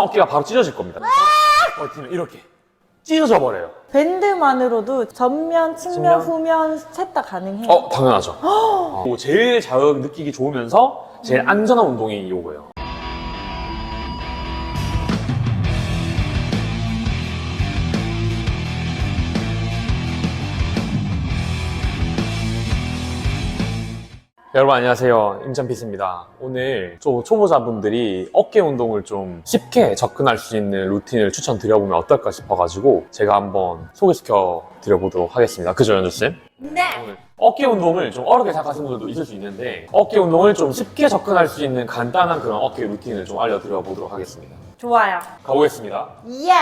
어깨가 바로 찢어질 겁니다. 버티면 이렇게 찢어져 버려요. 밴드만으로도 전면, 측면? 측면, 후면 셋 다 가능해요. 어, 당연하죠. 어, 제일 자극 느끼기 좋으면서 제일 안전한 운동이 이거예요. 여러분 안녕하세요 임찬피스입니다 오늘 초, 초보자분들이 어깨 운동을 좀 쉽게 접근할 수 있는 루틴을 추천드려보면 어떨까 싶어가지고 제가 한번 소개시켜 드려보도록 하겠습니다 그죠 연주쌤? 네. 오늘 어깨 운동을 좀 어렵게 생각하시는 분들도 있을 수 있는데 어깨 운동을 좀 쉽게 접근할 수 있는 간단한 그런 어깨 루틴을 좀 알려드려 보도록 하겠습니다. 좋아요. 가보겠습니다. 예.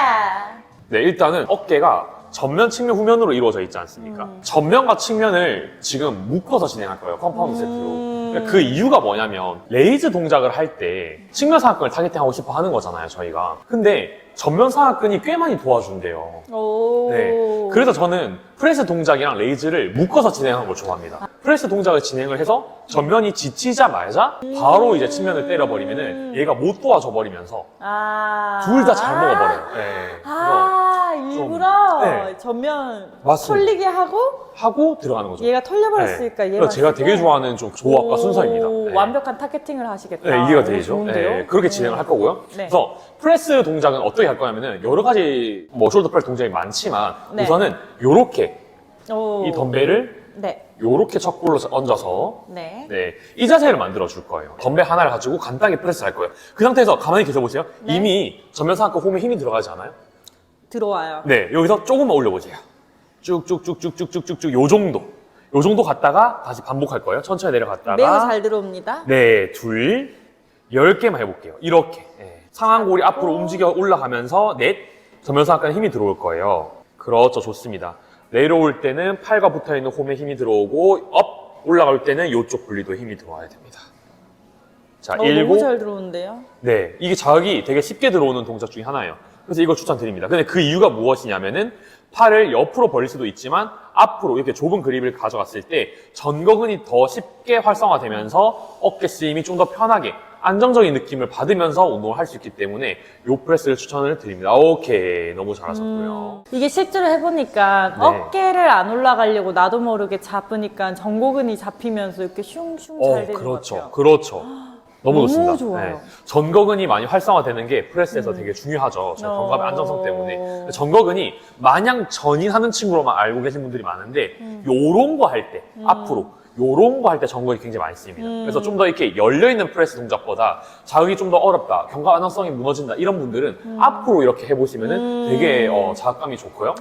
네, 일단은 어깨가 전면, 측면, 후면으로 이루어져 있지 않습니까? 전면과 측면을 지금 묶어서 진행할 거예요. 컴파운드 세트로. 그러니까 그 이유가 뭐냐면 레이즈 동작을 할 때 측면 상하근을 타겟팅하고 싶어 하는 거잖아요, 저희가. 근데 전면 상하근이 꽤 많이 도와준대요. 오. 네. 그래서 저는 프레스 동작이랑 레이즈를 묶어서 진행하는 걸 좋아합니다. 프레스 동작을 진행을 해서 전면이 지치자마자 바로 이제 측면을 때려버리면은 얘가 못 도와줘 버리면서 아. 둘 다 잘 먹어버려요. 네. 그래서 아, 일부러 네. 전면 맞습니다. 털리게 하고 하고 들어가는 거죠. 얘가 털려버렸으니까 네. 얘가 그래서 제가 되게 좋아하는 좀 조합과 순서입니다. 네. 완벽한 타겟팅을 하시겠다. 네, 이해가 오, 되죠. 좋은데요? 네, 그렇게 진행을 할 거고요. 네. 그래서 프레스 동작은 어떻게 할 거냐면은 여러 가지 뭐 숄더 프레스 동작이 많지만 네. 우선은 요렇게 오. 이 덤벨을 네. 요렇게 척골로 얹어서 네. 네, 이 자세를 만들어 줄 거예요. 덤벨 하나를 가지고 간단하게 프레스 할 거예요. 그 상태에서 가만히 계셔 보세요. 네. 이미 전면상하과 홈에 힘이 들어가지 않아요? 들어와요. 네, 여기서 조금만 올려 보세요. 쭉쭉쭉쭉쭉쭉쭉쭉 요 정도. 요 정도 갔다가 다시 반복할 거예요. 천천히 내려갔다가. 매우 잘 들어옵니다. 네, 둘, 열 개만 해 볼게요. 이렇게. 네. 상완골이 앞으로 움직여 올라가면서 넷, 전면상하과에 힘이 들어올 거예요. 그렇죠, 좋습니다. 내려올 때는 팔과 붙어 있는 홈에 힘이 들어오고, 업! 올라갈 때는 이쪽 분리도 힘이 들어와야 됩니다. 자, 어, 일곱. 너무 잘 들어오는데요. 네, 이게 자극이 되게 쉽게 들어오는 동작 중에 하나예요. 그래서 이걸 추천드립니다. 근데 그 이유가 무엇이냐면은 팔을 옆으로 벌릴 수도 있지만 앞으로 이렇게 좁은 그립을 가져갔을 때 전거근이 더 쉽게 활성화되면서 어깨 쓰임이 좀 더 편하게 안정적인 느낌을 받으면서 운동을 할 수 있기 때문에 요 프레스를 추천을 드립니다. 오케이, 너무 잘하셨고요. 이게 실제로 해보니까 네. 어깨를 안 올라가려고 나도 모르게 잡으니까 전고근이 잡히면서 이렇게 슝슝 잘 어, 되는 것 그렇죠, 같아요. 그렇죠. 너무 너무 좋습니다. 네. 좋아요. 전거근이 많이 활성화되는 게 프레스에서 되게 중요하죠. 저 어. 견갑의 안정성 때문에. 전거근이 마냥 전인하는 친구로만 알고 계신 분들이 많은데 음. 요런 거 할 때, 앞으로 요런 거 할때 전거근이 굉장히 많이 쓰입니다. 음. 그래서 좀 더 이렇게 열려있는 프레스 동작보다 자극이 좀 더 어렵다, 견갑 안정성이 무너진다 이런 분들은 음. 앞으로 이렇게 해보시면은 되게 어, 자극감이 좋고요.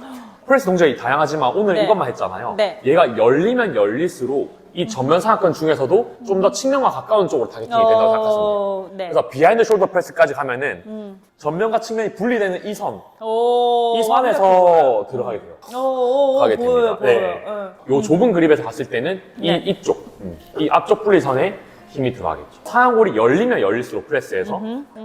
프레스 동작이 다양하지만 오늘 네. 이것만 했잖아요. 네. 얘가 열리면 열릴수록 이 전면 상하근 중에서도 좀 더 측면과 가까운 쪽으로 타겟팅이 된다고 생각하시면 돼요. 어, 네. 그래서 비하인드 숄더 프레스까지 가면은 음. 전면과 측면이 분리되는 이 선, 오, 이 선에서 들어가게 돼요. 오, 오, 오, 가게 보여요, 됩니다. 보여요. 네. 응. 요 좁은 그립에서 갔을 때는 이 네. 이쪽, 음, 이 앞쪽 분리선에 힘이 들어가겠죠. 상하골이 열리면 열릴수록 프레스에서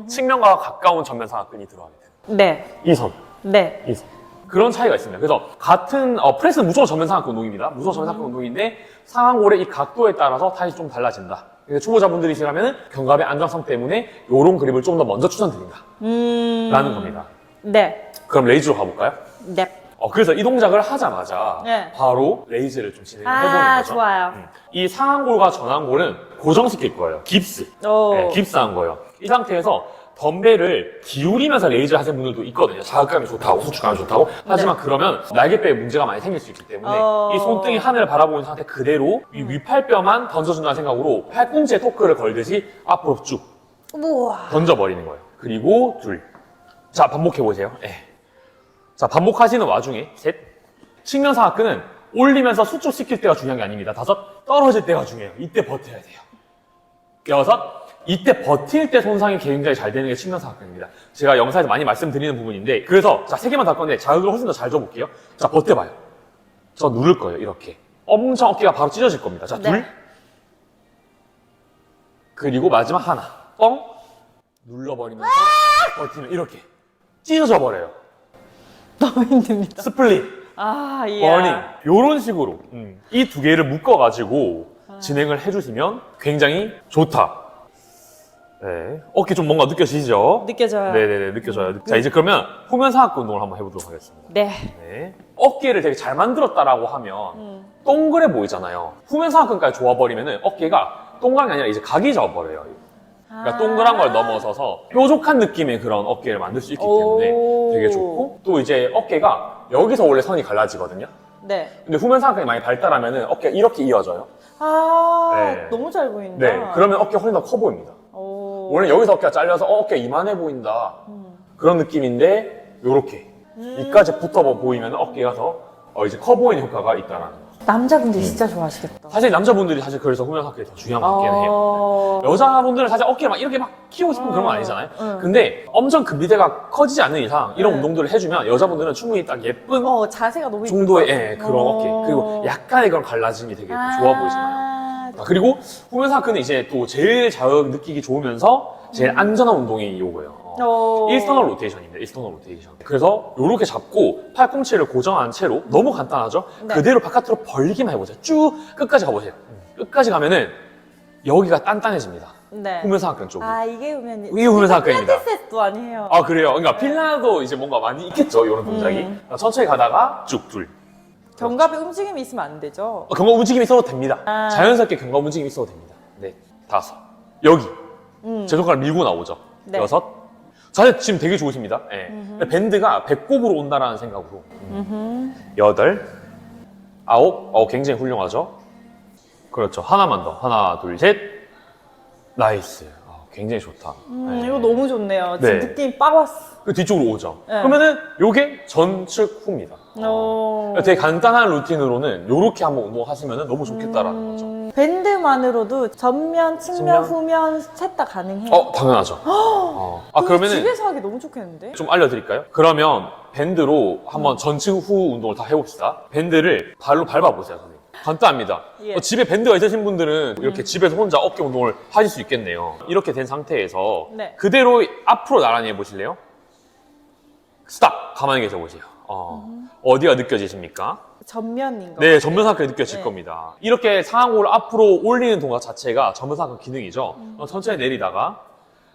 측면과 가까운 전면 상하근이 들어가게 돼요. 네, 이 선, 네. 이 선. 그런 차이가 있습니다. 그래서 같은 어, 프레스는 무조건 전면 상하근 운동입니다. 무조건 전면 상하근 운동인데 상하골의 이 각도에 따라서 타입이 좀 달라진다. 초보자분들이시라면 견갑의 안정성 때문에 요런 그립을 좀 더 먼저 추천드립니다. 음. 라는 겁니다. 네, 그럼 레이즈로 가볼까요? 네. 어, 그래서 이 동작을 하자마자 네. 바로 레이즈를 좀 진행을 해보는 아, 거죠. 좋아요. 음. 이 상완골과 전완골은 고정시킬 거예요. 깁스. 오. 네, 깁스한 거예요. 이 상태에서 덤벨을 기울이면서 레이즈 하시는 분들도 있거든요. 자극감이 좋다고, 수축감이 좋다고. 하지만 그러면 날개뼈에 문제가 많이 생길 수 있기 때문에 네. 어. 이 손등이 하늘을 바라보는 상태 그대로 이 위팔뼈만 던져준다는 생각으로 팔꿈치에 토크를 걸듯이 앞으로 쭉 우와. 던져버리는 거예요. 그리고 둘. 자, 반복해보세요. 예. 자, 반복하시는 와중에 셋. 측면 상하근은 올리면서 수축시킬 때가 중요한 게 아닙니다. 다섯. 떨어질 때가 중요해요. 이때 버텨야 돼요. 여섯. 이때 버틸 때 손상이 굉장히 잘 되는 게 측면 상하근입니다. 제가 영상에서 많이 말씀드리는 부분인데 그래서 자, 세 개만 건데 자극을 훨씬 더 잘 줘볼게요. 자, 버텨봐요. 저 누를 거예요. 이렇게. 엄청 어깨가 바로 찢어질 겁니다. 자, 네. 둘. 그리고 마지막 하나. 뻥. 눌러버리면서 버티면 이렇게 찢어져 버려요. 너무 힘듭니다. 스플릿, 아, 예. 버닝 이런 식으로 이두 개를 묶어가지고 진행을 해주시면 굉장히 좋다. 네. 어깨 좀 뭔가 느껴지시죠? 느껴져요. 네네네, 느껴져요. 자, 이제 그러면 후면 상하근 운동을 한번 해보도록 하겠습니다. 네. 네. 어깨를 되게 잘 만들었다라고 하면 음. 동그래 보이잖아요. 후면 상하근까지 좋아버리면 어깨가 동그란 게 아니라 이제 각이 져버려요. 그러니까 아. 동그란 걸 넘어서서 뾰족한 느낌의 그런 어깨를 만들 수 있기 때문에 오. 되게 좋고 또 이제 어깨가 여기서 원래 선이 갈라지거든요. 네. 근데 후면 상하근이 많이 발달하면 어깨가 이렇게 이어져요. 아, 네. 너무 잘 보인다. 네. 그러면 어깨 훨씬 더 커 보입니다. 오. 원래 여기서 어깨가 잘려서 어, 어깨 이만해 보인다. 음. 그런 느낌인데 요렇게 이까지 붙어 보이면 어깨가 더 어, 이제 커 보이는 효과가 있다라는 거. 남자분들 진짜 좋아하시겠다. 사실 남자분들이 사실 그래서 후면 상하근이 더 중요한 것 같긴 해요. 어... 여자분들은 사실 어깨를 막 이렇게 막 키우고 싶은 그런 건 아니잖아요. 응. 근데 엄청 근비대가 커지지 않는 이상 이런 네. 운동들을 해주면 여자분들은 충분히 딱 예쁜 어, 자세가 너무 정도의 예. 그런 어. 어깨 그리고 약간의 그런 갈라짐이 되게 아. 좋아 보이잖아요. 아, 그리고 후면 상하근은 이제 또 제일 자극 느끼기 좋으면서 제일 안전한 운동이 요거예요. 어. 음. 어. 일스터널 로테이션입니다. 일스터널 로테이션. 그래서 이렇게 잡고 팔꿈치를 고정한 채로 너무 간단하죠? 네. 그대로 바깥으로 벌기만 해보세요. 쭉 끝까지 가보세요. 끝까지 가면은 여기가 단단해집니다. 네. 후면 상하근 쪽이. 아, 이게 보면 이게 후면 상하근입니다. 필라테스도 아니에요. 아 그래요? 그러니까 필라도 이제 뭔가 많이 있겠죠 이런 동작이 음. 천천히 가다가 쭉 둘. 견갑에 움직임이 있으면 안 되죠. 어, 경과 움직임이 있어도 됩니다. 아. 자연스럽게 경과 움직임이 있어도 됩니다. 네 다섯 여기 음. 제 손가락 밀고 나오죠. 네. 여섯 자세 지금 되게 좋으십니다. 예. 근데 밴드가 배꼽으로 온다라는 생각으로 음흠. 여덟 아홉 어 굉장히 훌륭하죠. 그렇죠 하나만 더 하나 둘 셋 나이스 어, 굉장히 좋다. 음, 네. 이거 너무 좋네요. 지금 네. 느낌이 빡 왔어. 그 뒤쪽으로 오죠. 네. 그러면은 요게 전측 후입니다. 어. 되게 간단한 루틴으로는 요렇게 한번 운동하시면 너무 좋겠다라는 거죠. 음, 밴드만으로도 전면, 측면, 측면? 후면 셋 다 가능해요. 어, 당연하죠. 어. 아, 그거 그러면은 집에서 하기 너무 좋겠는데? 좀 알려드릴까요? 그러면 밴드로 한번 음. 전측 후 운동을 다 해봅시다. 밴드를 발로 밟아보세요, 선생님. 간단합니다. 예. 어, 집에 밴드가 있으신 분들은 이렇게 음. 집에서 혼자 어깨 운동을 하실 수 있겠네요. 이렇게 된 상태에서 네. 그대로 앞으로 나란히 해보실래요? 스탑! 가만히 계셔 보세요. 어, 음. 어디가 느껴지십니까? 전면인 거. 네, 전면사근이 느껴질 네. 겁니다. 이렇게 상하골을 앞으로 올리는 동작 자체가 전면사근 기능이죠. 어, 천천히 내리다가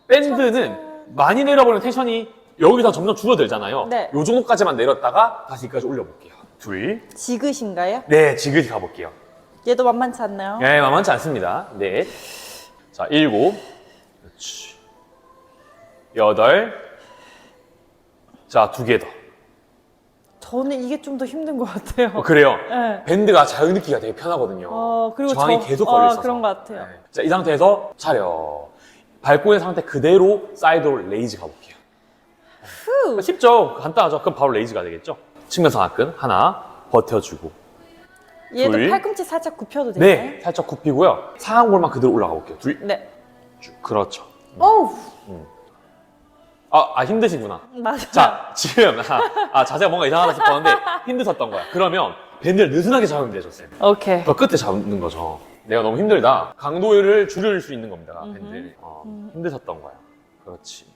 밴드는. 많이 내려버리면 텐션이 여기서 점점 줄어들잖아요. 네. 요 정도까지만 내렸다가 다시 여기까지 올려볼게요. 둘, 지그신가요? 네, 지그시 가볼게요. 얘도 만만치 않나요? 네, 만만치 않습니다. 네, 자, 일곱, 그렇지, 여덟, 자, 두 개 더. 저는 이게 좀 더 힘든 것 같아요. 어, 그래요. 네. 밴드가 자극 느끼기가 되게 편하거든요. 어, 그리고 저항이 저- 계속 어, 걸려 있어서. 그런 것 같아요. 네. 자, 이 상태에서 차려. 밟고 있는 상태 그대로 사이드로 레이즈 가볼게요. 후. 쉽죠? 간단하죠? 그럼 바로 레이즈가 되겠죠? 측면 상하근 하나 버텨주고. 얘도 둘. 팔꿈치 살짝 굽혀도 되나요? 네, 살짝 굽히고요. 상하골만 그대로 올라가 볼게요. 둘, 네. 쭉. 그렇죠. 어우, 아, 아 힘드시구나. 맞아. 자, 지금 아, 아, 자세가 뭔가 이상하다 싶었는데 힘드셨던 거야. 그러면 밴드를 느슨하게 잡으면 되죠, 쌤. 오케이. 더 끝에 잡는 거죠. 내가 너무 힘들다. 강도를 줄일 수 있는 겁니다. 밴드. 어, 힘드셨던 거야. 그렇지.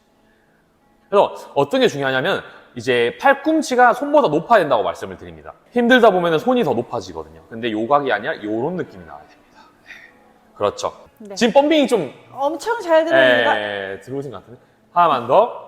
그래서 어떤 게 중요하냐면 이제 팔꿈치가 손보다 높아야 된다고 말씀을 드립니다. 힘들다 보면 손이 더 높아지거든요. 근데 요각이 아니라 요런 느낌이 나와야 됩니다. 네. 그렇죠. 네. 지금 펌핑이 좀 엄청 잘 들립니다. 에, 들어오신 것 같은데. 하나만 더.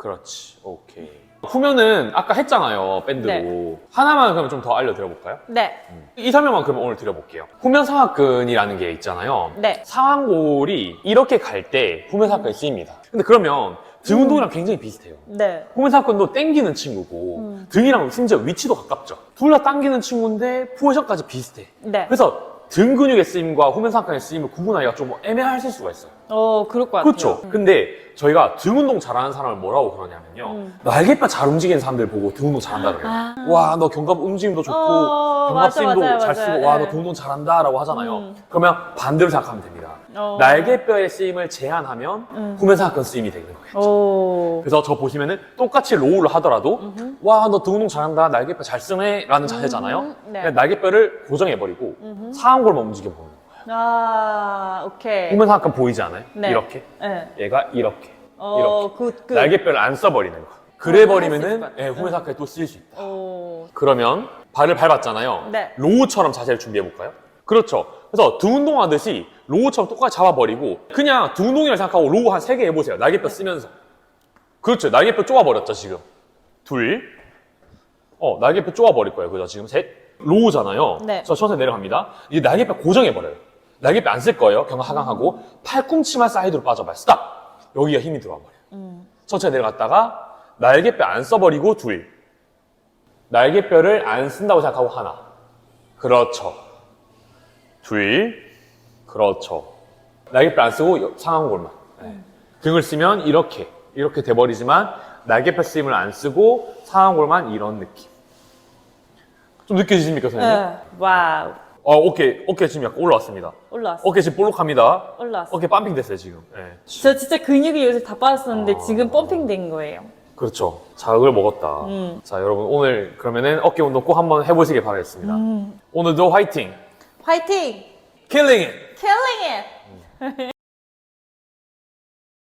그렇지. 오케이. 후면은 아까 했잖아요. 밴드로. 네. 하나만 그러면 좀더 알려드려볼까요? 네. 이 설명만 그럼 오늘 드려볼게요. 후면 상하근이라는 게 있잖아요. 네. 상하골이 이렇게 갈 때 후면 상하근이 쓰입니다. 근데 그러면 등 운동이랑 굉장히 비슷해요. 네. 후면 상하근도 땡기는 친구고 음. 등이랑 심지어 위치도 가깝죠. 둘 다 당기는 친구인데 포지션까지 비슷해. 네. 그래서 등 근육의 쓰임과 후면 상하근의 쓰임을 구분하기가 좀 애매하실 수가 있어요. 어, 그럴 것 같아요. 그렇죠. 근데 저희가 등 운동 잘하는 사람을 뭐라고 그러냐면요. 음. 날개뼈 잘 움직이는 사람들 보고 등 운동 잘한다 그래요. 아. 와, 너 견갑 움직임도 좋고 어, 견갑 맞아, 쓰임도 맞아요, 잘 맞아요. 쓰고 와, 네. 너 등 운동 잘한다 라고 하잖아요. 음. 그러면 반대로 생각하면 됩니다. 어. 날개뼈의 쓰임을 제한하면 음. 후면 상하근 쓰임이 되는 거예요. 오. 그래서 저 보시면은 똑같이 로우를 하더라도. 와, 너 등 운동 잘한다. 날개뼈 잘 쓰네. 라는 자세잖아요. 음, 네. 그냥 날개뼈를 고정해버리고 음흠. 상하골만 움직여 보는 거예요. 아, 오케이. 후면 상하근 보이지 않아요? 네. 이렇게. 네. 얘가 이렇게. 어, 그, 그. 날개뼈를 안 써버리는 거. 그래 할수 있을 버리면은. 예, 후면 상하근이 또 쓰일 수 있다. 오. 그러면 발을 밟았잖아요. 네. 로우처럼 자세를 준비해 볼까요? 그렇죠. 그래서 등 운동 하듯이 로우처럼 똑같이 잡아버리고 그냥 등 운동이라 생각하고 로우 한 세 개 해보세요. 날개뼈 쓰면서. 그렇죠. 날개뼈 쪼아버렸죠, 지금. 둘. 어, 날개뼈 쪼아버릴 거예요. 그죠? 지금 셋. 로우잖아요. 네. 저 천천히 내려갑니다. 이제 날개뼈 고정해버려요. 날개뼈 안 쓸 거예요. 경화 하강하고. 팔꿈치만 사이드로 빠져봐요. 스탑! 여기가 힘이 들어와 버려요. 천천히 내려갔다가 날개뼈 안 써버리고 둘. 날개뼈를 안 쓴다고 생각하고 하나. 그렇죠. 둘. 그렇죠. 날개뼈 안 쓰고 여- 상완골만. 네. 등을 쓰면 이렇게. 이렇게 돼버리지만 날개뼈 쓰임을 안 쓰고 상완골만 이런 느낌. 좀 느껴지십니까, 선생님? 네. 와우. 어, 어깨, 어깨 지금 약간 올라왔습니다. 올라왔어. 어깨 지금 볼록합니다. 올라왔어. 어깨 빰핑 됐어요, 지금. 네. 저 진짜 근육이 요새 다 빠졌었는데 아. 지금 펌핑 된 거예요. 그렇죠. 자극을 먹었다. 음. 자, 여러분 오늘 그러면은 어깨 운동 꼭 한번 해보시길 바라겠습니다. 오늘도 화이팅! 화이팅! 킬링 잇! Killing it!